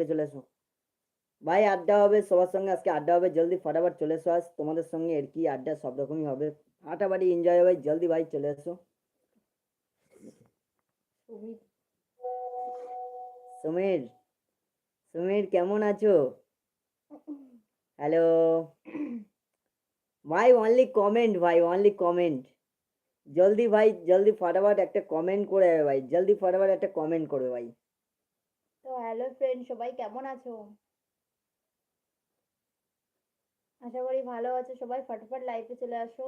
লাইফে চলে এসো। ভাই আড্ডা হবে সবার সঙ্গে আজকে আড্ডা হবে জলদি ফটাফট চলে এসো আজ। তোমাদের সঙ্গে এর কি আড্ডা সব রকমই হবে। ফাটাফাটি এনজয় হবে জলদি ভাই চলে এসো। সুমির সুমির কেমন আছো? হ্যালো ভাই অনলি কমেন্ট ভাই অনলি কমেন্ট জলদি ভাই জলদি ফটাফট একটা কমেন্ট করে ভাই জলদি ফটাফট একটা কমেন্ট করবে ভাই। হ্যালো ফ্রেন্ড সবাই কেমন আছো? আশা করি ভালো আছো। সবাই ফটাফট লাইভে চলে আসো।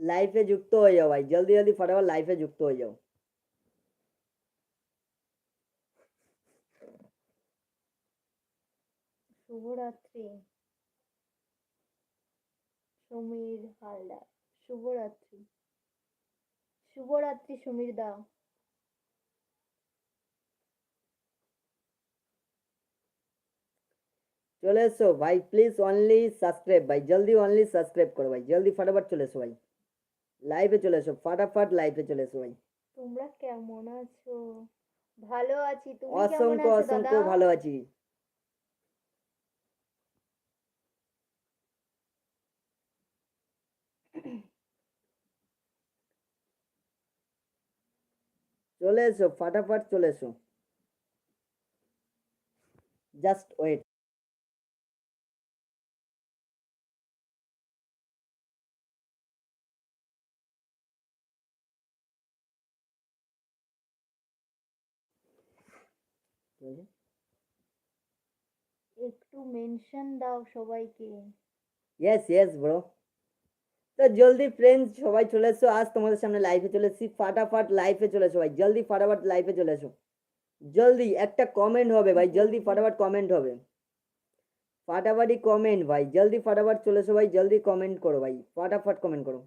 লাইফে যুক্ত হয়ে যাও ভাই জলদি জলদি ফটাফট লাইফে যুক্ত হয়ে যাও। শুভরাত্রি। সমীর হালদার শুভরাত্রি। শুভরাত্রি সমীর দা। চলে এসো ভাই প্লিজ অনলি সাবস্ক্রাইব ভাই জলদি অনলি সাবস্ক্রাইব করো ভাই জলদি ফটাফট চলে এসো ভাই। লাইভে চলে এসো ফটাফট লাইভে চলে এসো ভাই। তোমরা কেমন আছো? ভালো আছি তুমি কেমন আছো অসংখ্য ভালো আছি। চলে এসো ফটাফট চলে এসো। জাস্ট ওয়েট একটু মেনশন দাও সবাইকে। ইয়েস ইয়েস ব্রো তো জলদি ফ্রেন্ডস সবাই চলে এসো। আজ তোমাদের সামনে লাইভে চলে এসেছি। ফাটাফাট লাইভে চলে এসো ভাই। জলদি ফাটাফাট লাইভে চলে এসো। জলদি একটা কমেন্ট হবে ভাই। জলদি ফাটাফাট কমেন্ট হবে। ফাটাফাটি কমেন্ট ভাই। জলদি ফাটাফাট চলে এসো ভাই। জলদি কমেন্ট করো ভাই। ফাটাফাট কমেন্ট করো।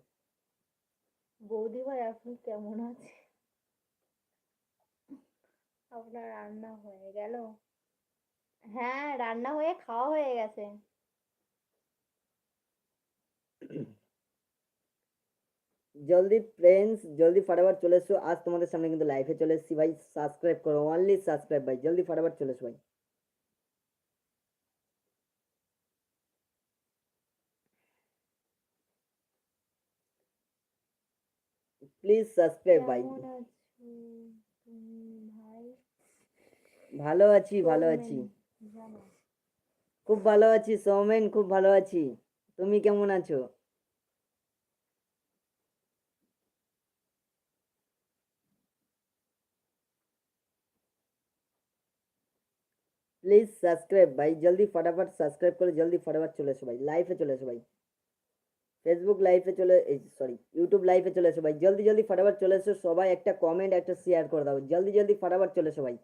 বৌদি ভাই আপনি কেমন আছে? আপনার রান্না হয়ে গেল। হ্যাঁ রান্না হয়ে খাওয়া হয়ে গেছে। জলদি ফ্রেন্ডস জলদি ফাটাফাট চলে এসো। আজ তোমাদের সামনে কিন্তু লাইভে চলে এসেছি ভাই। সাবস্ক্রাইব করো অনলি সাবস্ক্রাইব ভাই। জলদি ফাটাফাট চলে এসো ভাই। প্লিজ সাবস্ক্রাইব ভাই কেমন আছো তুমি ভাই ভালো আছি ভালো আছি। খুব ভালো আছি সৌমেন খুব ভালো আছি। তুমি কেমন আছো? প্লিজ সাবস্ক্রাইব ভাই জলদি ফটাফট সাবস্ক্রাইব করে জলদি ফটাফট চলে এসো ভাই। লাইভে চলে এসো ভাই। ফেসবুক লাইভে চলে এই সরি ইউটিউব লাইভে চলে এসো ভাই। জলদি জলদি ফটাফট চলে এসো সবাই একটা কমেন্ট একটা শেয়ার করে দাও। জলদি জলদি ফটাফট চলে এসো ভাই।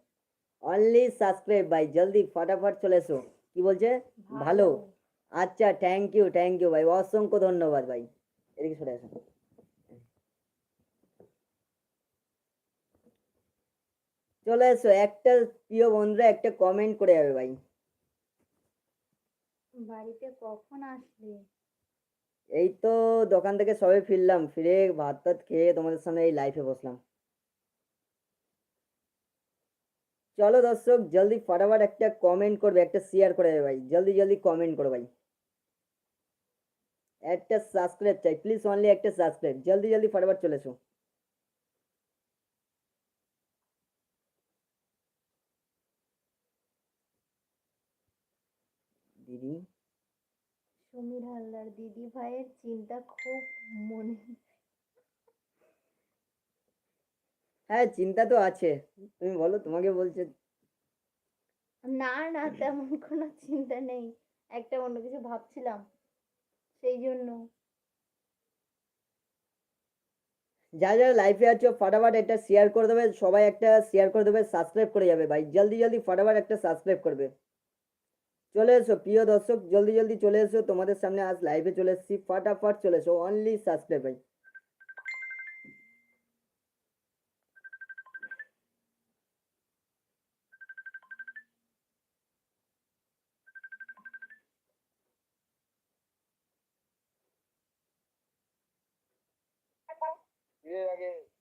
অনলি সাবস্ক্রাইব ভাই জলদি ফটাফট চলে এসো। কি বলছে? ভালো। আচ্ছা থ্যাংক ইউ থ্যাংক ইউ ভাই অসংখ্য ধন্যবাদ ভাই। এদিকে সরে আসুন চলে এসো একটা প্রিয় বন্ধুরা একটা কমেন্ট করে যাবে ভাই। বাড়িতে কখন আসবে? এই তো দোকান থেকে সবে ফিরলাম ফিরে ভাত টাত খেয়ে তোমাদের সামনে এই লাইফে বসলাম। চলো দর্শক, জলদি ফটাফট একটা কমেন্ট করবে, একটা শেয়ার করে দেবে ভাই। জলদি জলদি কমেন্ট করো ভাই। একটা সাবস্ক্রাইব চাই প্লিজ অনলি একটা সাবস্ক্রাইব জলদি জলদি ফটাফট চলে এসো। দিদি? সমীর হালদার, দিদি ভাইয়ের চিন্তা খুব মনে হ্যাঁ চিন্তা তো আছে। তুমি বলো তোমাকে বলছে। না না তেমন কোনো চিন্তা নেই। একটা অন্য কিছু ভাবছিলাম সেই জন্য। যা যা লাইফে আছো ফটাফট একটা শেয়ার করে দেবে। সবাই একটা শেয়ার করে দেবে সাবস্ক্রাইব করে যাবে ভাই। জলদি জলদি ফটাফট একটা সাবস্ক্রাইব করবে। চলে এসো প্রিয় দর্শক জলদি জলদি চলে এসো। তোমাদের সামনে আজ লাইভে চলে এসেছি। ফটাফট চলে এসো অনলি সাবস্ক্রাইব ভাই। এর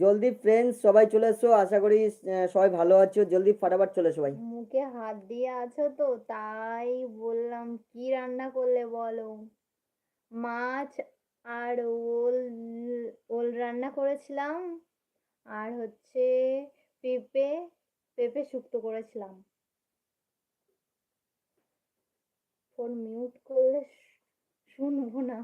জলদি ফ্রেন্ডস সবাই চলে এসো। আশা করি সবাই ভালো আছো। জলদি ফাটাফাট চলে এসো ভাই। মুখে হাত দিয়ে আছো তো? তাই বললাম, কি রান্না করলে বলো? মাছ আর ওল ওল রান্না করেছিলাম। আর হচ্ছে পেঁপে পেঁপে শুক্তো করেছিলাম। ফোন মিউট করলে শুনব না।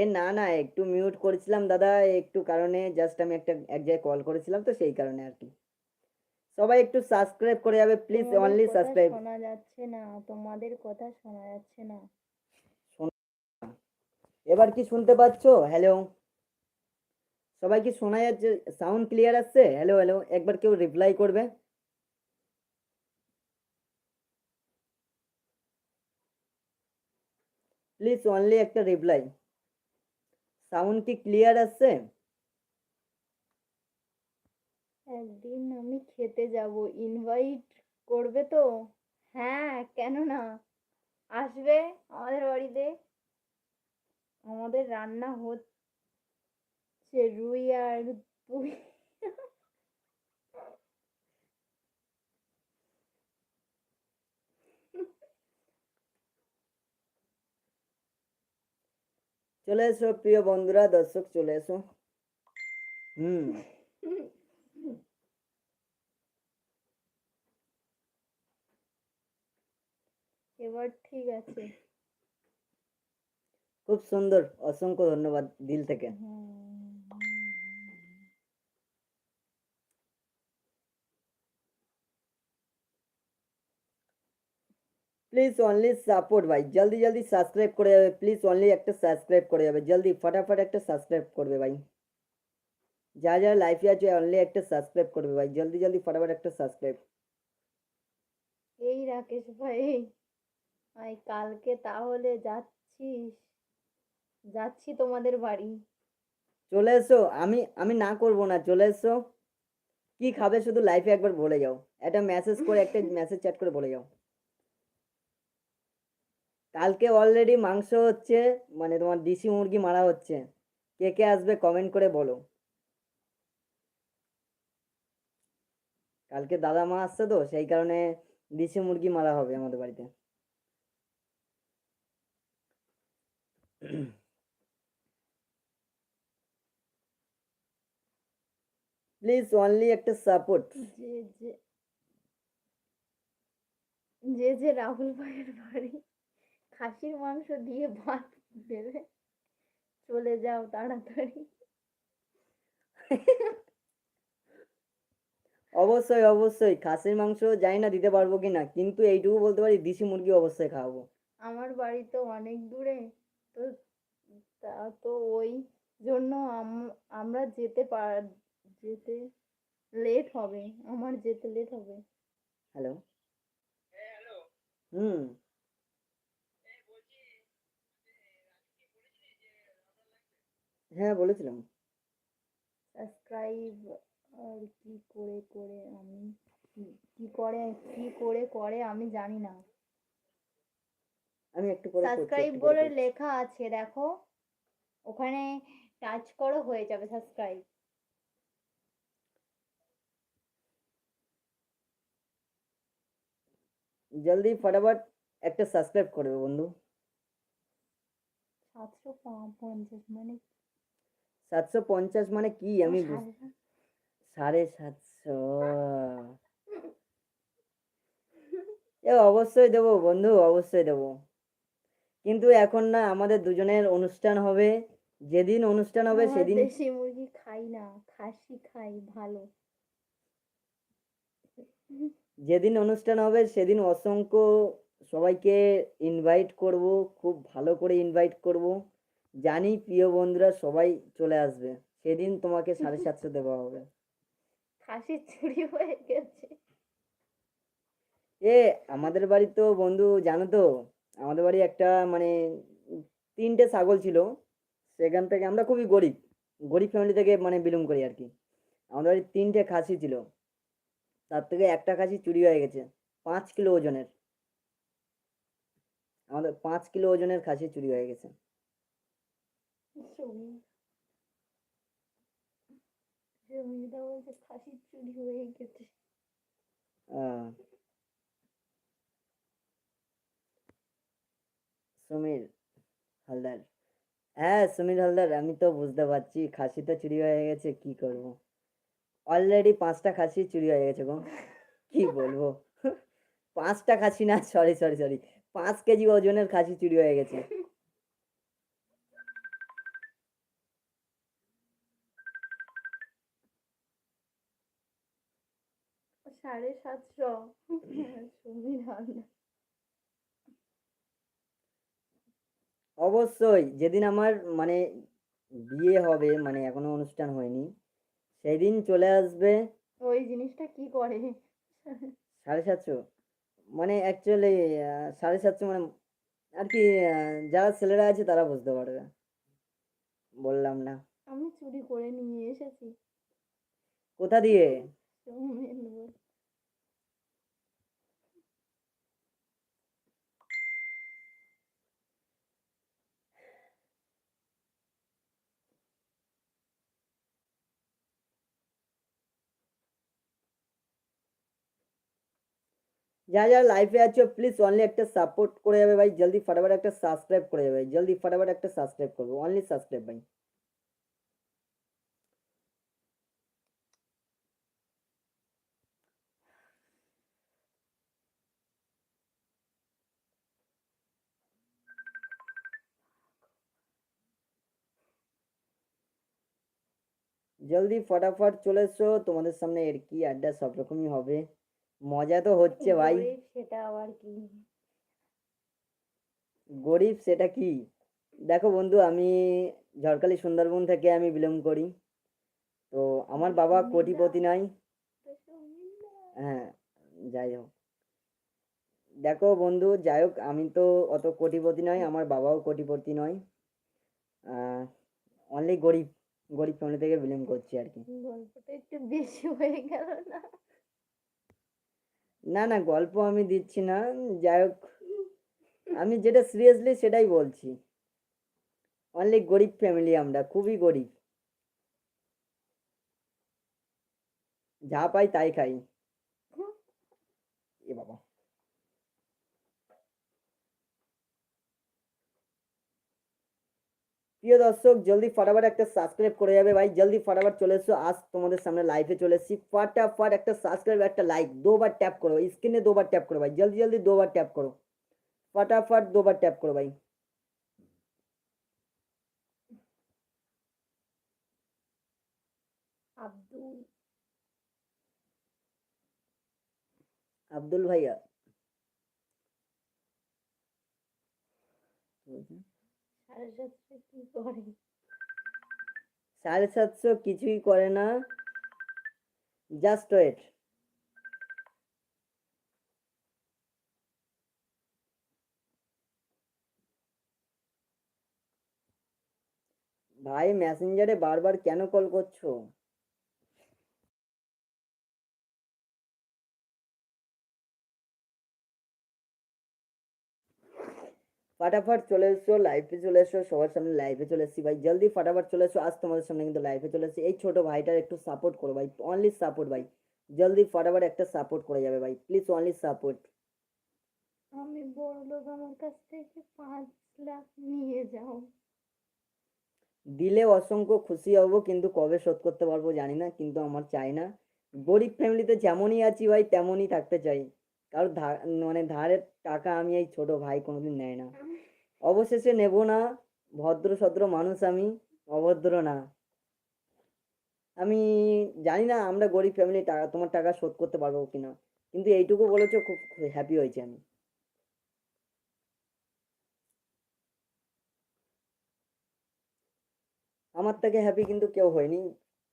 এ না না একটু মিউট করেছিলাম দাদা একটু কারণে জাস্ট আমি একটা এক জায়গায় কল করেছিলাম তো সেই কারণে আর কি। সবাই একটু সাবস্ক্রাইব করে যাবে প্লিজ অনলি সাবস্ক্রাইব শোনা যাচ্ছে না তোমাদের কথা শোনা যাচ্ছে না। এবার কি শুনতে পাচ্ছো? হ্যালো সবাই কি শোনা যাচ্ছে? সাউন্ড ক্লিয়ার আসছে? হ্যালো হ্যালো একবার কেউ রিপ্লাই করবে। প্লিজ অনলি একটা রিপ্লাই সাউন্ড কি ক্লিয়ার আসছে একদিন আমি খেতে যাব ইনভাইট করবে তো? হ্যাঁ কেন না? আসবে আমাদের বাড়িতে? আমাদের রান্না হচ্ছে রুই আর পুই চলে এসো প্রিয় বন্ধুরা দর্শক চলে এসো। হুম। এবার ঠিক আছে। খুব সুন্দর অসংখ্য ধন্যবাদ দিল থেকে। প্লিজ অনলি সাপোর্ট ভাই। জলদি জলদি সাবস্ক্রাইব করে যাবে। প্লিজ অনলি একটা সাবস্ক্রাইব করে যাবে। জলদি ফটাফট একটা সাবস্ক্রাইব করবে ভাই। যা যা লাইফে আছে অনলি একটা সাবস্ক্রাইব করবে ভাই। জলদি জলদি ফটাফট একটা সাবস্ক্রাইব এই রাকেশ ভাই আই কালকে তাহলে যাচ্ছিস? যাচ্ছি তোমাদের বাড়ি। চলে এসো। আমি আমি না করব না। চলে এসো। কি খাবে শুধু লাইফে একবার বলে যাও। একটা মেসেজ করে একটা মেসেজ চ্যাট করে বলে যাও। কালকে অলরেডি মাংস হচ্ছে মানে তোমার দেশি মুরগি মারা হচ্ছে। কে কে আসবে কমেন্ট করে বলো। কালকে দাদা মা আসছে তো, সেই কারণে দেশি মুরগি মারা হবে আমাদের বাড়িতে। প্লিজ অনলি একটা সাপোর্ট যে যে রাহুল ভাইয়ের বাড়ি। খাসির মাংস দিয়ে ভাত দেবে চলে যাও তাড়াতাড়ি। অবশ্যই অবশ্যই। খাসির মাংস জানি না দিতে পারব কি না কিন্তু এইটুকু বলতে পারি দেশি মুরগি অবশ্যই খাওয়াবো আমার বাড়ি তো অনেক দূরে তো তা তো ওই জন্য আমরা যেতে পার যেতে লেট হবে আমার যেতে লেট হবে। হ্যালো হুম। হ্যাঁ বলেছিলাম। সাবস্ক্রাইব আর কি করে করে আমি কি- করে কি করে করে আমি জানি না। আমি একটু পরে করছি, সাবস্ক্রাইব বলে লেখা আছে দেখো। ওখানে টাচ করো হয়ে যাবে সাবস্ক্রাইব জলদি ফটাফট একটা সাবস্ক্রাইব করবে বন্ধু। সাতশো পঞ্চাশ মানে সাতশো পঞ্চাশ মানে কি? আমি সাড়ে সাতশো। এ অবশ্যই দেবো বন্ধু অবশ্যই দেবো। কিন্তু এখন না আমাদের দুজনের অনুষ্ঠান হবে। যেদিন অনুষ্ঠান হবে সেদিন দেশি মুরগি খাই না খাসি খাই ভালো। যেদিন অনুষ্ঠান হবে সেদিন অসংখ্য সবাইকে ইনভাইট করব খুব ভালো করে ইনভাইট করব। জানি প্রিয় বন্ধুরা সবাই চলে আসবে। সেদিন তোমাকে সাড়ে সাতশো দেওয়া হবে। খাসি চুরি হয়ে গেছে। এ আমাদের বাড়ি তো বন্ধু জানো তো আমাদের বাড়ি একটা মানে তিনটে ছাগল ছিল। সেখান থেকে আমরা খুবই গরিব। গরিব ফ্যামিলি থেকে মানে বিলং করি আর কি। আমাদের বাড়ি তিনটে খাসি ছিল। তার থেকে একটা খাসি চুরি হয়ে গেছে। পাঁচ কিলো ওজনের। আমাদের পাঁচ কিলো ওজনের খাসি চুরি হয়ে গেছে। চুরি। জমিদা বলছে খাসির চুরি হয়ে গেছে সমীর হালদার। হ্যাঁ সমীর হালদার, আমি তো বুঝতে পারছি, খাসি তো চুরি হয়ে গেছে, কি করব? অলরেডি পাঁচটা খাসি চুরি হয়ে গেছে গো। কি বলব? পাঁচটা খাসি না সরি সরি সরি পাঁচ কেজি ওজনের খাসি চুরি হয়ে গেছে। সাতশো অবশ্যই যেদিন আমার মানে বিয়ে হবে মানে এখনও অনুষ্ঠান হয়নি সেই দিন চলে আসবে ওই জিনিসটা কি করে? সাড়ে সাতশো। মানে অ্যাকচুয়ালি সাড়ে সাতশো মানে আর কি যারা ছেলেরা আছে তারা বুঝতে পারবে। বললাম না। আমি চুরি করে নিয়ে এসেছি। কোথা দিয়ে সমীর বল- যা যারা লাইভে আছো প্লিজ অনলি একটা সাপোর্ট করে যাবে ভাই। জলদি ফটাফট একটা সাবস্ক্রাইব করে যাবে ভাই। জলদি ফটাফট একটা সাবস্ক্রাইব করব। অনলি সাবস্ক্রাইব ভাই। জলদি ফটাফট চলে এসো। তোমাদের সামনে এর কি আড্ডা সব রকমই হবে। মজা তো হচ্ছে ভাই। সেটা আবার কি? গরিব সেটা কি? দেখো বন্ধু আমি ঝড়খালি সুন্দরবন থেকে আমি বিলং করি। তো আমার বাবা কোটিপতি নয় তো সমীর না। হ্যাঁ যাই হোক। দেখো বন্ধু যাই হোক আমি তো অত কোটিপতি নয় আমার বাবাও কোটিপতি নয়। অনলি গরিব গরিব ফ্যামিলি থেকে বিলং করছি আর কি। গল্পটা একটু বেশি হয়ে গেল না? না না, গল্প আমি দিচ্ছি না। যাই হোক, আমি যেটা সিরিয়াসলি সেটাই বলছি। অনলি গরিব ফ্যামিলি আমরা, খুবই গরিব। যা পাই তাই খাই। এ বাবা। প্রিয় দর্শক জলদি ফটাফট একটা সাবস্ক্রাইব করে যাবে ভাই। জলদি ফটাফট চলে এসো। আজ তোমাদের সামনে লাইভে চলে এসেছি। ফটাফট একটা সাবস্ক্রাইব একটা লাইক দুবার ট্যাপ করো স্ক্রিনে দুবার ট্যাপ করো ভাই। জলদি জলদি দুবার ট্যাপ করো। ফটাফট দুবার ট্যাপ করো ভাই। আব্দুল। আব্দুল ভাইয়া। সাড়ে সাতশো কি করে সাড়ে সাতশো কিছুই করে না। জাস্ট ওয়েট ভাই মেসেঞ্জারে বারবার কেন কল করছ? ফাটাফাট চলে এসো লাইভে চলে এসো সবার সামনে লাইভে চলে এসছি। ভাই জলদি ফাটাফাট চলে এসো আজ তোমাদের সামনে কিন্তু লাইভে চলে এসেছি। এই ছোট ভাইটার একটু সাপোর্ট করো ভাই অনলি সাপোর্ট ভাই। জলদি ফাটাফাট একটা সাপোর্ট করে যাবে ভাই প্লিজ অনলি সাপোর্ট আমি বড় আমার কাছ থেকে পাঁচ লাখ নিয়ে যাও। দিলে অসংখ্য খুশি হব কিন্তু কবে শোধ করতে পারব জানি না কিন্তু আমার চাই না। গরিব ফ্যামিলিতে যেমনই আছি ভাই তেমনই থাকতে চাই। কারণ মানে ধারের টাকা আমি এই ছোট ভাই কোনোদিন নেয় না। অবশেষে নেব না ভদ্র সদ্র মানুষ আমি, অভদ্র না। আমি জানি না আমরা গরিব ফ্যামিলি টাকা, তোমার টাকা শোধ করতে পারব কিনা। কিন্তু এইটুকু বলেছ খুব হ্যাপি হয়েছি আমি। আমার থেকে হ্যাপি কিন্তু কেউ হয়নি।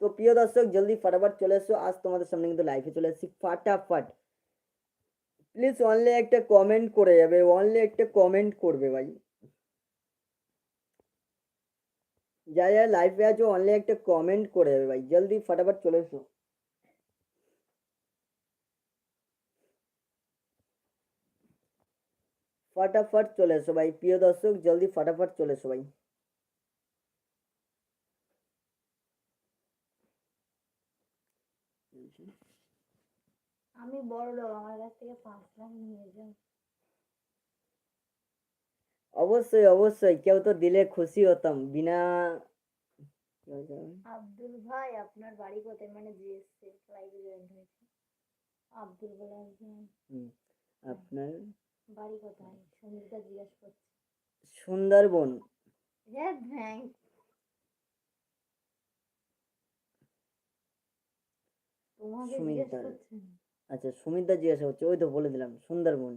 তো প্রিয় দর্শক, জলদি ফটাফট চলে এসো। আজ তোমাদের সামনে কিন্তু লাইফে চলে এসেছি। ফাটাফাট। প্লিজ অনলি একটা কমেন্ট করে যাবে অনলি একটা কমেন্ট করবে ভাই। যারা যারা লাইভে আছো অনলাইন একটা কমেন্ট করে দেবে ভাই জলদি ফটাফট চলে এসো ফটাফট চলে এসো ভাই প্রিয় দর্শক জলদি ফটাফট চলে এসো ভাই আমি বড় লোক আমার কাছ থেকে পাঁচ লাখ নিয়ে যাও অবশ্যই অবশ্যই। কেউ তো দিলে খুশি হতাম। বিনা আব্দুল ভাই আপনার বাড়ি কোথায়? মানে যে লাইভে জয়েন হয়েছে। আব্দুল বলে আপনার? বাড়ি কোথায়? সঙ্গীতা জিজ্ঞাসা করছে। সুন্দরবন। হ্যাঁ থ্যাংক সুমিতার। আচ্ছা সুমিতা জিজ্ঞাসা হচ্ছে ওই তো বলে দিলাম সুন্দরবন।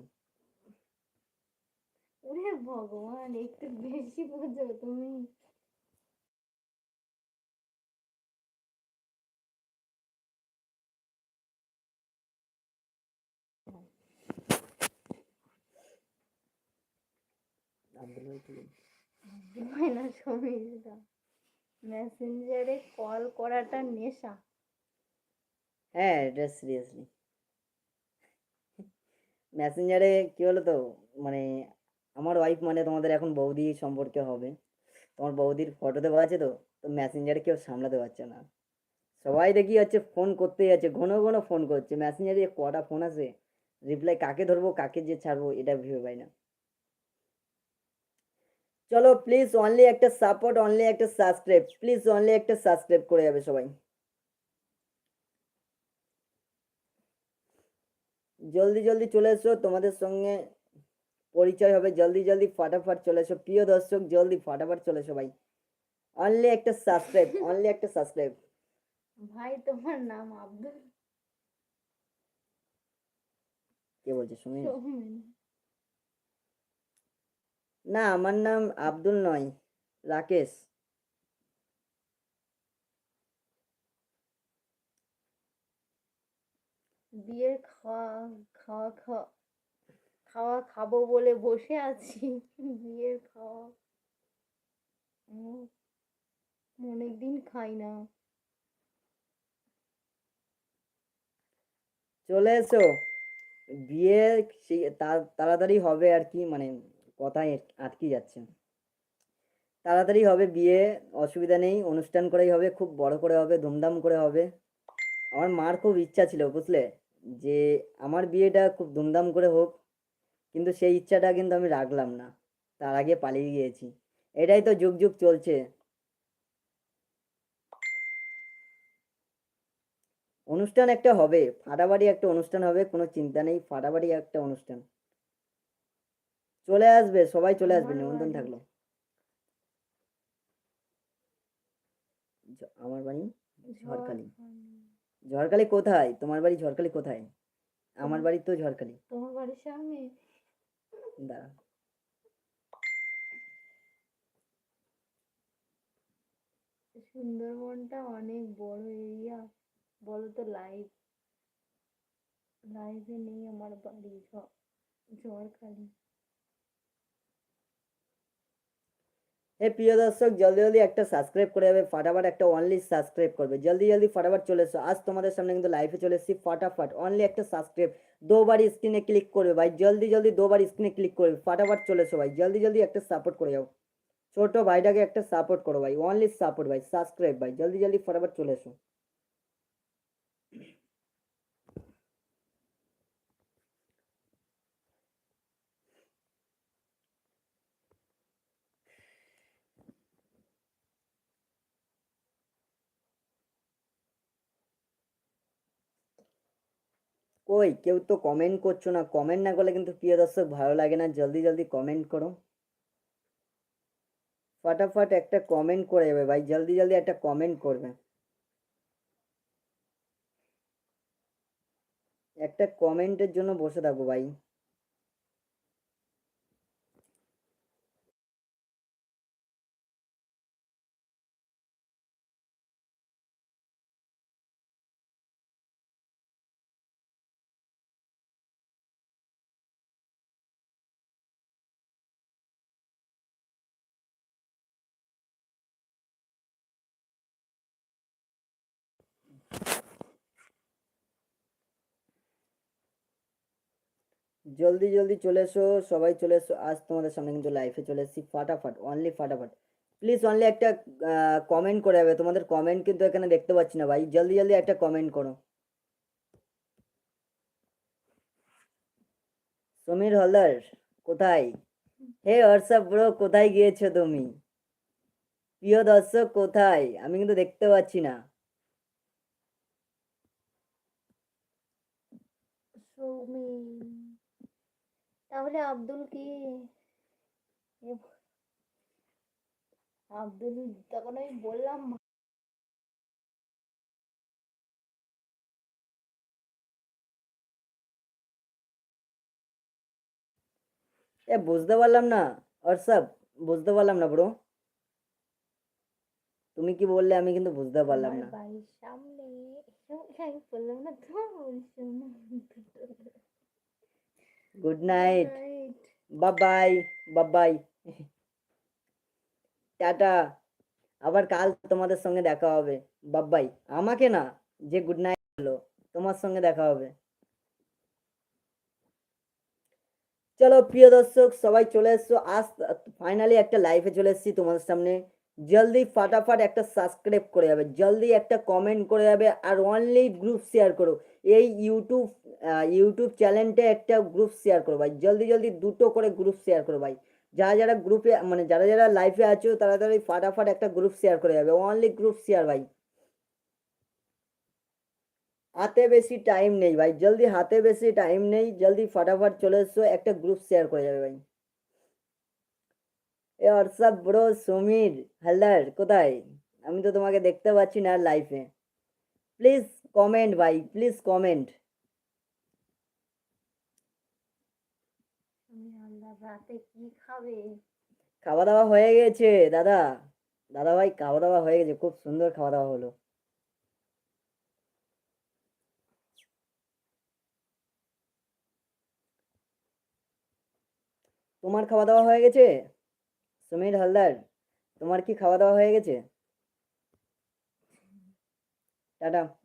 ওরে ভগবান, একটু বেশি বোঝো তুমি। মেসেঞ্জারে কল করাটা নেশা। হ্যাঁ এটা সিরিয়াসলি মেসেঞ্জারে কি হলো তো মানে আমার ওয়াইফ মানে তোমাদের এখন বৌদি সম্পর্কে হবে। তোমার বৌদির ফটো দেওয়া আছে তো? তো মেসেঞ্জারে কেউ সামলাতে পারছে না। সবাই দেখি হচ্ছে ফোন করতেই আছে ঘন ঘন ফোন করছে। মেসেঞ্জারে কটা ফোন আছে? রিপ্লাই কাকে ধরবো, কাকে যে ছাড়বো, এটা ভেবে পাই না। চলো প্লিজ অনলি একটা সাপোর্ট অনলি একটা সাবস্ক্রাইব প্লিজ অনলি একটা সাবস্ক্রাইব করে যাবে সবাই। জলদি জলদি চলে এসো তোমাদের সঙ্গে পরিচয় হবে। জলদি জলদি ফাটাফাট চলে এসো। প্রিয় দর্শক জলদি ফাটাফাট চলে এসো ভাই। অনলি একটা সাবস্ক্রাইব অনলি একটা সাবস্ক্রাইব ভাই তোমার নাম আব্দুল। কে বলছে? শুনি না আমার নাম আব্দুল নয় রাকেশ। বিয়ের খাওয়া খাওয়া খাওয়া। খাওয়া খাব বলে বসে আছি, বিয়ের খাওয়া। অনেক দিন খাই না। চলে এসো। বিয়ে তাড়াতাড়ি হবে আর কি মানে কথায় আটকে যাচ্ছে। তাড়াতাড়ি হবে বিয়ে, অসুবিধা নেই, অনুষ্ঠান করেই হবে, খুব বড় করে হবে, ধুমধাম করে হবে। আমার মার খুব ইচ্ছা ছিল, বুঝলে? যে আমার বিয়েটা খুব ধুমধাম করে হোক কিন্তু সেই ইচ্ছাটা কিন্তু আমি রাখলাম না। তার আগে পালিয়ে গিয়েছি। এটাই তো যুগ যুগ চলছে। অনুষ্ঠান একটা হবে। ফাটাফাটি একটা অনুষ্ঠান হবে কোনো চিন্তা নেই। ফাটাফাটি একটা অনুষ্ঠান। চলে আসবে সবাই চলে আসবে নিমন্ত্রণ থাকল। আমার বাড়ি? ঝড়খালি। ঝড়খালি। কোথায়? তোমার বাড়ি ঝড়খালি কোথায়? আমার বাড়ি তো ঝড়খালি। তোমার বাড়ির সামনে? দাঁড়া সুন্দরবনটা অনেক বড় এরিয়া বলো তো লাইভ লাইভে নেই আমার বাড়ি ঝড়খালি হে প্রিয় দর্শক, জলদি জলদি একটা সাবস্ক্রাইব করে যাবে, ফাটাফাট একটা অনলি সাবস্ক্রাইব করবে। জলদি জলদি ফাটাফাট চলে এসো। আজ তোমাদের সামনে কিন্তু লাইফে চলে এসেছি ফটাফট। অনলি একটা সাবস্ক্রাইব দুবার স্ক্রিনে ক্লিক করবে ভাই। জলদি জলদি দুবার স্ক্রিনে ক্লিক করবে। ফাটাফাট চলে এসো ভাই। জলদি জলদি একটা সাপোর্ট করে যাও। ছোট ভাইটাকে একটা সাপোর্ট করো ভাই। অনলি সাপোর্ট ভাই। সাবস্ক্রাইব ভাই। জলদি জলদি ফটাফট চলে এসো। কই কেউ তো কমেন্ট করছ না। কমেন্ট না করলে কিন্তু প্রিয় দর্শক ভালো লাগে না। জলদি জলদি কমেন্ট করো। ফটাফট একটা কমেন্ট করে যাবে ভাই। জলদি জলদি একটা কমেন্ট করবে। একটা কমেন্টের জন্য বসে থাকো ভাই। জলদি জলদি চলে এসো, সবাই চলে এসো। আজ তোমাদের সামনে কিন্তু লাইফে চলে এসেছি ফাটাফাট অনলি ফাটাফাট। প্লিজ অনলি একটা কমেন্ট করে যাবে। তোমাদের কমেন্ট কিন্তু এখানে দেখতে পাচ্ছি না ভাই। জলদি জলদি একটা কমেন্ট করো। সমীর হলদার, কোথায়? হে হোয়াটসঅ্যাপ ব্রো কোথায় গিয়েছো তুমি? প্রিয় দর্শক, কোথায়? আমি কিন্তু দেখতে পাচ্ছি না সৌমিন তাহলে আব্দুল কি? এ আব্দুল তখন আমি বললাম এ বুঝতে পারলাম না হোয়াটসঅ্যাপ বুঝতে পারলাম না ব্রো তুমি কি বললে আমি কিন্তু বুঝতে পারলাম আমার না। বাড়ির সামনে আমি বললাম না তো বলছো না গুড নাইট. বাবাই বাবাই টাটা আবার কাল তোমাদের সঙ্গে দেখা হবে। বাবাই আমাকে না যে গুড নাইট হলো তোমার সঙ্গে দেখা হবে। চলো প্রিয় দর্শক সবাই চলে এসছো। আজ ফাইনালি একটা লাইভে চলে এসেছি তোমাদের সামনে। জলদি ফাটাফাট একটা সাবস্ক্রাইব করে যাবে। জলদি একটা কমেন্ট করে যাবে আর অনলি গ্রুপ শেয়ার করো। এই ইউটিউব ইউটিউব চ্যানেলটা একটা গ্রুপ শেয়ার করো ভাই। জলদি জলদি দুটো করে গ্রুপ শেয়ার করো ভাই। যারা যারা গ্রুপে মানে যারা যারা লাইভে আছো এই ফাটাফাট একটা গ্রুপ শেয়ার করে যাবে। অনলি গ্রুপ শেয়ার ভাই। হাতে বেশি টাইম নেই ভাই। জলদি হাতে বেশি টাইম নেই, জলদি ফাটাফাট চলে এসো, একটা গ্রুপ শেয়ার করে যাবে ভাই। এ হোয়াটসঅ্যাপ ব্রো সমীর, হালদার, কোথায়? আমি তো তোমাকে দেখতে পাচ্ছি না লাইফে প্লিজ কমেন্ট ভাই প্লিজ কমেন্ট তুমি আল্লাহ রাতে কি খাবে? খাওয়া দাওয়া হয়ে গেছে, দাদা। দাদা ভাই, খাওয়া দাওয়া হয়ে গেছে, খুব সুন্দর খাওয়া দাওয়া হলো। তোমার খাওয়া দাওয়া হয়ে গেছে? সমীর হালদার, তোমার কি খাওয়া দাওয়া হয়ে গেছে? টাটা।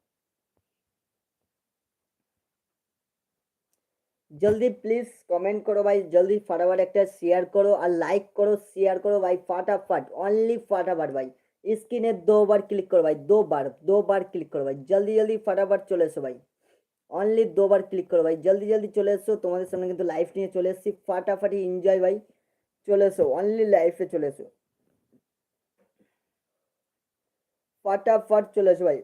জলদি প্লিজ কমেন্ট করো ভাই জলদি ফাটাফাট একটা শেয়ার করো আর লাইক করো শেয়ার করো ভাই ফাটাফাট অনলি ফাটাফাট ভাই স্ক্রিনে দो बार क्लिक करो भाई दो बार दो बार क्लिक करो भाई जल्दी जल्दी फटाफट চলে এসো ভাই অনলি দो बार क्लिक करो ভাই জলদি জলদি চলে এসো তোমাদের সামনে কিন্তু লাইভ নিয়ে চলে এসেছি ফাটাফাটি এনজয় ভাই চলে এসো অনলি লাইফে চলে এসো ফাটাফাট চলে এসো ভাই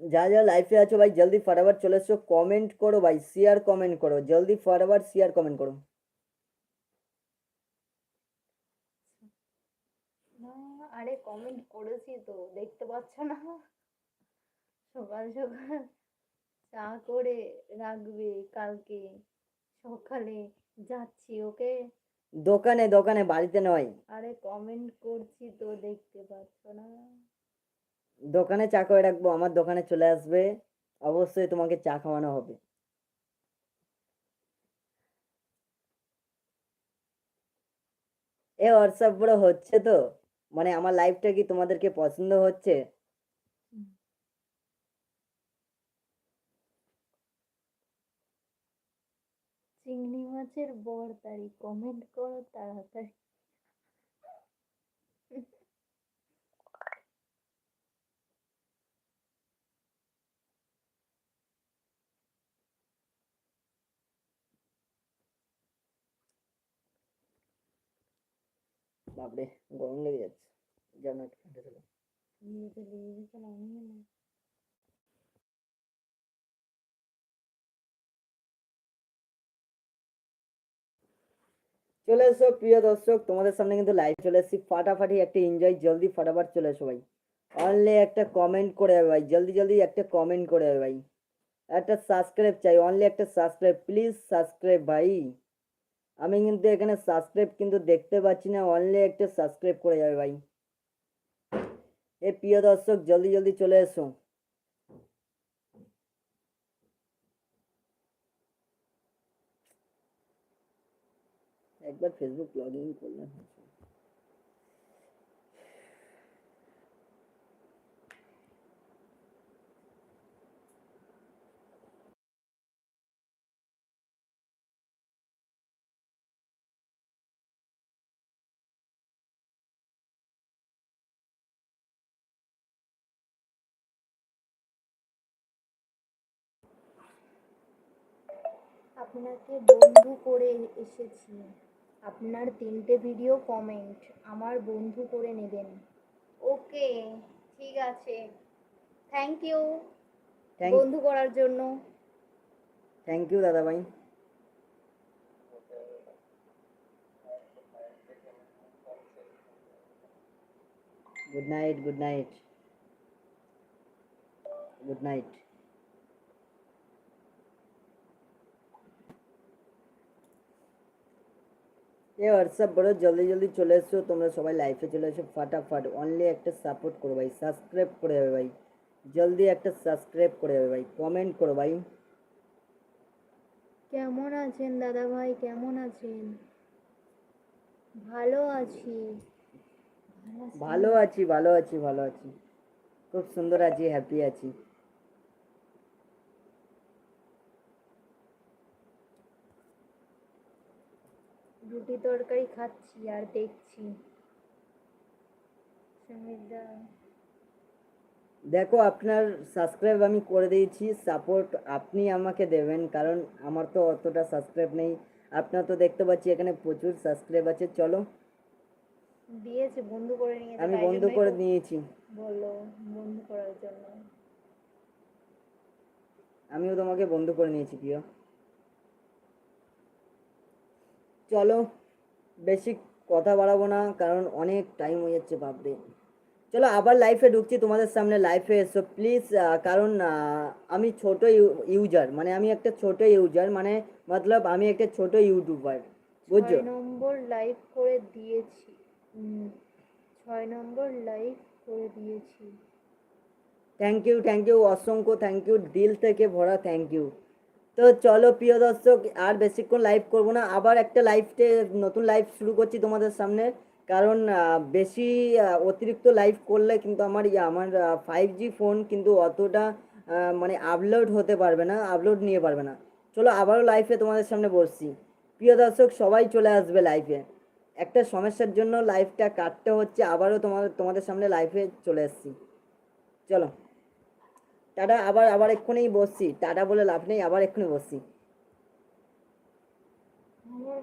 যা যা লাইফে আছো ভাই জলদি ফটাফট চলে এসো কমেন্ট করো ভাই শেয়ার কমেন্ট করো। জলদি ফটাফট শেয়ার কমেন্ট করো। না আরে কমেন্ট করেছি তো দেখতে পাচ্ছ না? সকাল সকাল চা করে রাখবে কালকে। সকালে যাচ্ছি ওকে? দোকানে দোকানে বাড়িতে নয়। আরে কমেন্ট করছি তো দেখতে পাচ্ছ না? দোকানে চা করে রাখব, আমার দোকানে চলে আসবে, অবশ্যই তোমাকে চা খাওয়ানো হবে। এ হোয়াটসঅ্যাপ পুরো হচ্ছে তো? মানে আমার লাইফটা কি তোমাদেরকে পছন্দ হচ্ছে? চিংড়ি মাছের বরতারি কমেন্ট করো তাড়াতাড়ি। বাপরে গরম লেগে যাচ্ছে। যেন একটু চলে এসো প্রিয় দর্শক তোমাদের সামনে কিন্তু লাইভ চলে এসেছি। ফাটাফাটি একটা এনজয় জলদি ফাটাফাট চলে এসো ভাই। অনলি একটা কমেন্ট করে যাবে ভাই। জলদি জলদি একটা কমেন্ট করে যাবে ভাই। একটা সাবস্ক্রাইব চাই অনলি একটা সাবস্ক্রাইব প্লিজ সাবস্ক্রাইব ভাই। আমি কিন্তু এখানে সাবস্ক্রাইব কিন্তু দেখতে পাচ্ছি না অনলি একটা সাবস্ক্রাইব করে যাবে ভাই। এ প্রিয় দর্শক, জলদি জলদি চলে এসো। একবার ফেসবুক লগ ইন করলে আপনাকে বন্ধু করে এসেছি। আপনার তিনটে ভিডিও কমেন্ট আমার বন্ধু করে নেবেন। ওকে ঠিক আছে। থ্যাংক ইউ বন্ধু করার জন্য। থ্যাংক ইউ দাদা ভাই good night good night good night এ হোয়াটসঅ্যাপ বড় জলদি জলদি চলে এসো তোমরা সবাই লাইফে চলে এসো ফাটাফাট অনলি একটা সাপোর্ট করো ভাই সাবস্ক্রাইব করে যাবে ভাই জলদি একটা সাবস্ক্রাইব করে যাবে ভাই কমেন্ট করো ভাই। কেমন আছেন দাদা ভাই কেমন আছেন? ভালো আছি। ভালো ভালো আছি ভালো আছি ভালো আছি। খুব সুন্দর আছি হ্যাপি আছি। রুটি তরকারি খাচ্ছি আর দেখছি। দেখো আপনার সাবস্ক্রাইব আমি করে দিয়েছি সাপোর্ট আপনি আমাকে দেবেন কারণ আমার তো অতটা সাবস্ক্রাইব নেই। আপনার তো দেখতে পাচ্ছি এখানে প্রচুর সাবস্ক্রাইব আছে চলো। দিয়েছে বন্ধু করে নিয়েছে আমি বন্ধ করে নিয়েছি। বলল বন্ধু করার জন্য। আমিও তোমাকে বন্ধ করে নিয়েছি প্রিয়। চলো বেশি কথা বাড়াবো না কারণ অনেক টাইম হয়ে যাচ্ছে বাপরে। চলো আবার লাইফে ঢুকছি তোমাদের সামনে লাইফে এসো প্লিজ কারণ আমি ছোট ইউজার মানে আমি একটা ছোট ইউজার মানে মতলব আমি একটা ছোট ইউটিউবার বুঝছ? ছয় নম্বর লাইভ করে দিয়েছি ছয় নম্বর লাইভ করে দিয়েছি। থ্যাংক ইউ থ্যাংক ইউ অসংখ্য থ্যাংক ইউ দিল থেকে ভরা থ্যাংক ইউ তো চলো প্রিয় দর্শক, আর বেশিক্ষণ লাইভ করব না। আবার একটা লাইভে নতুন লাইভ শুরু করছি তোমাদের সামনে। কারণ বেশি অতিরিক্ত লাইভ করলে কিন্তু আমার আমার ফাইভ জি ফোন কিন্তু অতটা মানে আপলোড হতে পারবে না আপলোড নিয়ে পারবে না। চলো আবারও লাইফে তোমাদের সামনে বসছি। প্রিয় দর্শক, সবাই চলে আসবে লাইফে একটা সমস্যার জন্য লাইফটা কাটতে হচ্ছে, আবারও তোমাদের তোমাদের সামনে লাইফে চলে এসেছি। চলো। টাটা আবার আবার এক্ষুনি বসছি। টাটা বলে লাভ নেই আবার এক্ষুনি বসছি। আমার